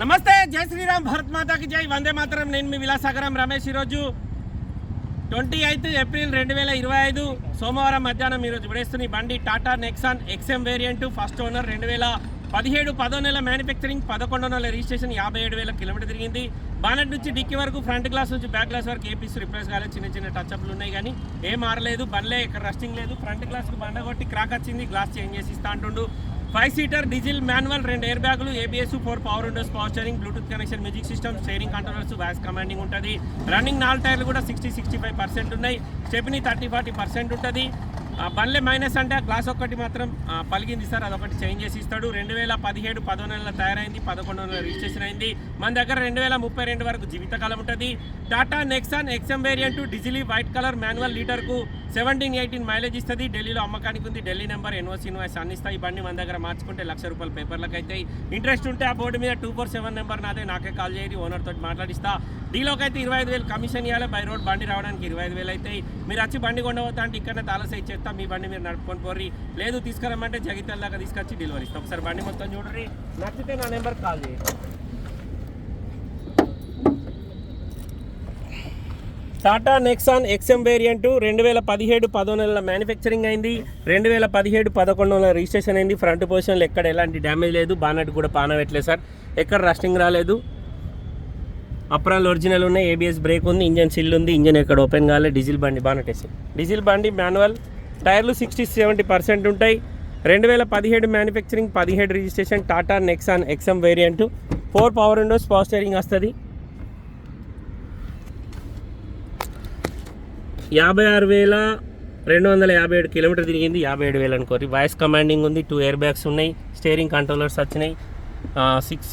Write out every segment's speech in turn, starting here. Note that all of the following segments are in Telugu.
నమస్తే జై శ్రీరామ్ భరత్ మాతాకి జై. వందే మాతరం. నేను మీ విలాసాగరం రమేష్ ఈరోజు. ట్వంటీ ఎయిత్ ఏప్రిల్ రెండు వేల ఇరవై ఐదు సోమవారం మధ్యాహ్నం ఈరోజు విడేస్తున్న బండి Tata Nexon XM variant first owner రెండు వేల పదిహేడు పదో నెల మ్యానుఫ్యాక్చరింగ్ పదకొండో నెల రిజిస్ట్రేషన్ యాభై ఏడు వేల కిలోమీటర్ తిరిగింది. బానెట్ నుంచి డిక్కి వరకు ఫ్రంట్ గ్లాస్ నుంచి బ్యాక్ గ్లాస్ వరకు ఏ పీస్ రిప్లేస్ కాలేదు. చిన్న చిన్న టచ్అప్లు ఉన్నాయి కానీ ఏం మారలేదు. బండ్లే ఇక్కడ రస్టింగ్ లేదు. ఫ్రంట్ గ్లాస్కి బండ కొట్టి క్రాక్ వచ్చింది. గ్లాస్ చేంజ్ చేసి ఇస్తా అంటుండు. ఫైవ్ సీటర్ డీజిల్ మాన్యువల్ రెండు ఎయిర్ బ్యాగులు ABS four power windows power steering Bluetooth connection music system steering controllers voice commanding ఉంటుంది. రన్నింగ్ నాలుగు టైర్లు కూడా సిక్స్టీ సిక్స్టీ ఫైవ్ పర్సెంట్ ఉన్నాయి. స్టెప్ని థర్టీ ఫార్టీ పర్సెంట్ ఉంటుంది. బండ్లే మైనస్ అంటే ఆ గ్లాస్ ఒక్కటి మాత్రం పలిగింది సార్ అదొకటి చేంజ్ చేసి ఇస్తాడు. రెండు వేల పదిహేడు పదో నెలల తయారైంది పదకొండు నెలల రిజిస్ట్రేషన్ అయింది. మన దగ్గర రెండు వేల ముప్పై రెండు వరకు జీవితకాలం ఉంటుంది. Tata Nexon XM variant diesel white colour manual లీటర్కు seventeen eighteen mileage ఇస్తుంది. ఢిల్లీలో అమ్మకానికి ఉంది. ఢిల్లీ నెంబర్ ఎన్ఓసి ఇన్వాయిస్ అన్ని ఇస్తాయి బండి మన దగ్గర మార్చుకుంటే లక్ష రూపాయల పేపర్లకు అయితే ఇంట్రెస్ట్ ఉంటే ఆ బోర్డు మీద టూ ఫోర్ సెవెన్ నెంబర్ నాదే. నాకే కాల్ చేయరి. ఓనర్ తోటి మాట్లాడిస్తా. డీలోకి అయితే ఇరవై ఐదు వేలు కమిషన్ ఇవ్వాలి బై రోడ్ బండి రావడానికి ఇరవై ఐదు వేలు అవుతాయి మీరు వచ్చి బండి కొండవద్దా అంటే ఇక్కడనే తాళసై ఇచ్చేస్తా మీ బండి మీరు నడుపుకొని పోర్రి. లేదు తీసుకురమ్మంటే జగిత్యాల దాకా తీసుకొచ్చి డెలివరీ ఇస్తాం. ఒకసారి బండి మొత్తం చూడరి నచ్చితే నా నెంబర్ కాల్ చేయండి టాటా నెక్సాన్ ఎక్స్ఎం వేరియంట్ రెండు వేల పదిహేడు పదో నెలల మ్యానుఫ్యాక్చరింగ్ అయింది. రెండు వేల పదిహేడు పదకొండు నెలల రిజిస్ట్రేషన్ అయింది. ఫ్రంట్ పొజిషన్లో ఎక్కడ ఎలాంటి డ్యామేజ్ లేదు. బానట్ కూడా పానవెట్లేదు సార్. ఎక్కడ రస్టింగ్ రాలేదు. అప్రాల్ ఒరిజినల్ ఉన్నాయి. ఏబిఎస్ బ్రేక్ ఉంది. ఇంజన్ సిల్ ఉంది. ఇంజన్ ఎక్కడ ఓపెన్ కాలే డీజిల్ బండి బానట్ వేసి డీజిల్ బండి మాన్యువల్. టైర్లు సిక్స్టీ సెవెంటీ పర్సెంట్ ఉంటాయి. రెండు వేల పదిహేడు మ్యానుఫ్యాక్చరింగ్ పదిహేడు registration Tata Nexon XM variant. Four power windows power steering వస్తుంది. యాభై ఆరు వేల రెండు వందల యాభై ఏడు కిలోమీటర్ తిరిగింది. యాభై ఏడు వేలు అనుకోరి వాయిస్ కమాండింగ్ ఉంది టూ ఎయిర్ బ్యాగ్స్ ఉన్నాయి స్టీరింగ్ కంట్రోలర్స్ వచ్చినాయి. Six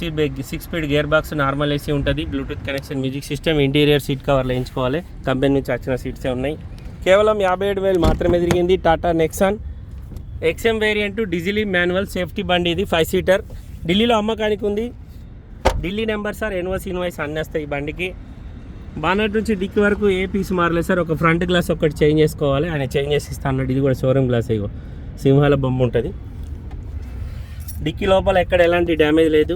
six speed gear box normal AC ఉంటుంది. Bluetooth connection music system interior seat కవర్లు వేయించుకోవాలి. కంపెనీ నుంచి వచ్చిన సీట్సే ఉన్నాయి. కేవలం యాభై ఏడు వేలు మాత్రమే తిరిగింది Tata Nexon XM variant diesel manual safety బండి ఇది ఫైవ్ సీటర్ ఢిల్లీలో అమ్మకానికి ఉంది. Delhi number sir NOCs invoice అన్నీ వస్తాయి ఈ బండికి. బానట్ నుంచి డిక్కి వరకు ఏ పీస్ మారలేదు సార్. ఒక ఫ్రంట్ గ్లాస్ ఒకటి చేంజ్ చేసుకోవాలి. ఆయన చేంజ్ చేసి ఇస్తా అన్నాడు. ఇది కూడా షోరూమ్ గ్లాస్ ఇగో. సింహాల బొమ్మ ఉంటుంది. డిక్కీ లోపల ఎక్కడ ఎలాంటి డ్యామేజ్ లేదు.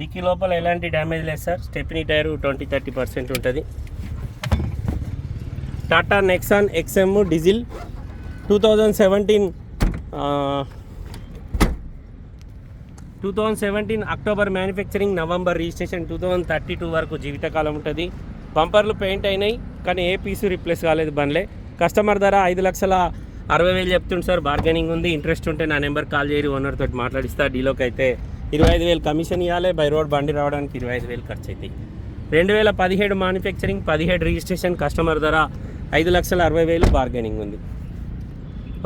డిక్కీ లోపల ఎలాంటి డ్యామేజ్ లేదు sir. Stepney tyre twenty thirty percent ఉంటుంది. Tata Nexon XM diesel two thousand seventeen two thousand seventeen October manufacturing November registration two thousand thirty two వరకు జీవితకాలం ఉంటుంది. బంపర్లు పెయింట్ అయినాయి కానీ ఏ పీసు రీప్లేస్ కాలేదు బండ్లే. కస్టమర్ ధర ఐదు లక్షల అరవై వేలు చెప్తుంది సార్ బార్గెనింగ్ ఉంది ఇంట్రెస్ట్ ఉంటే నా నెంబర్ కాల్ చేయరు ఓనర్ తోటి మాట్లాడిస్తా డీలోకి అయితే ఇరవై ఐదు వేలు కమిషన్ ఇవ్వాలి బై రోడ్ బండి రావడానికి ఇరవై ఐదు వేలు ఖర్చు అవుతాయి రెండు వేల పదిహేడు మ్యానుఫ్యాక్చరింగ్ పదిహేడు రిజిస్ట్రేషన్ కస్టమర్ ధర ఐదు లక్షల అరవై వేలు బార్గెనింగ్ ఉంది.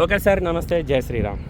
ఓకే సార్ నమస్తే జై శ్రీరామ్.